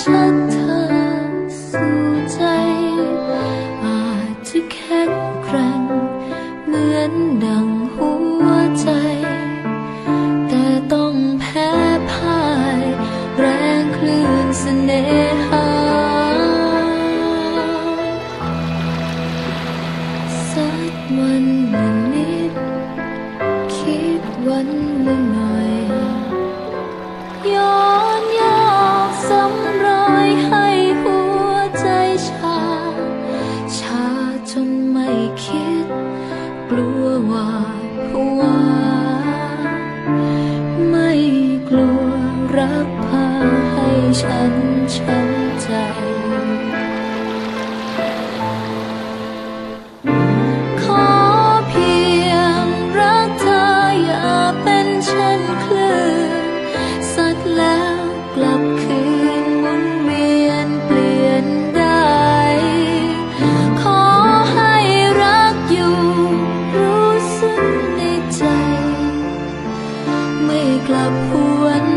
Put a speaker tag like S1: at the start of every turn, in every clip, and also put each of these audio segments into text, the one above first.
S1: ชักเธอสู่ใจ อาจจะแข็งแกร่งเหมือนดังหัวใจ แต่ต้องแพ้พ่าย แรงคลื่นเสน่หาสักวันหนึ่งนิด คิดวันละหนึ่อย ลัวหวาดผวาไม่กลัวรักพาให้ฉันชา กลับหวน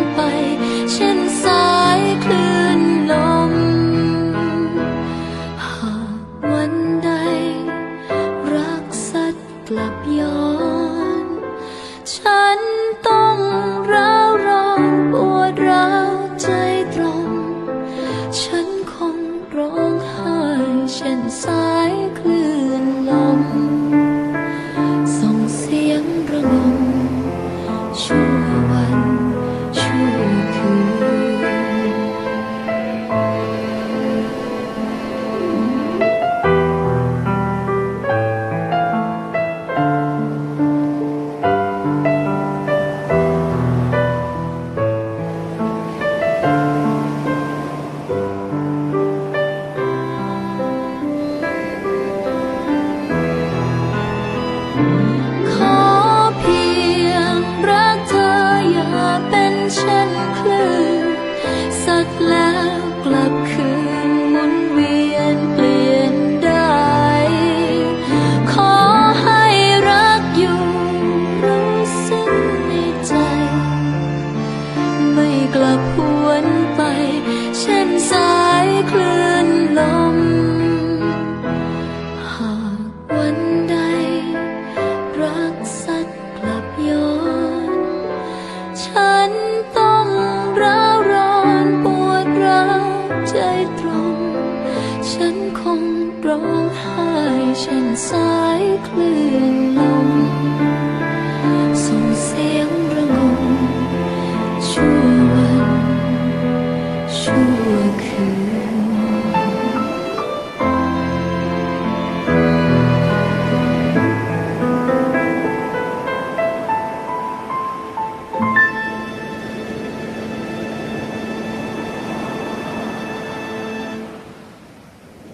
S1: นคงร้องไห้เช่นสายคลื่นลม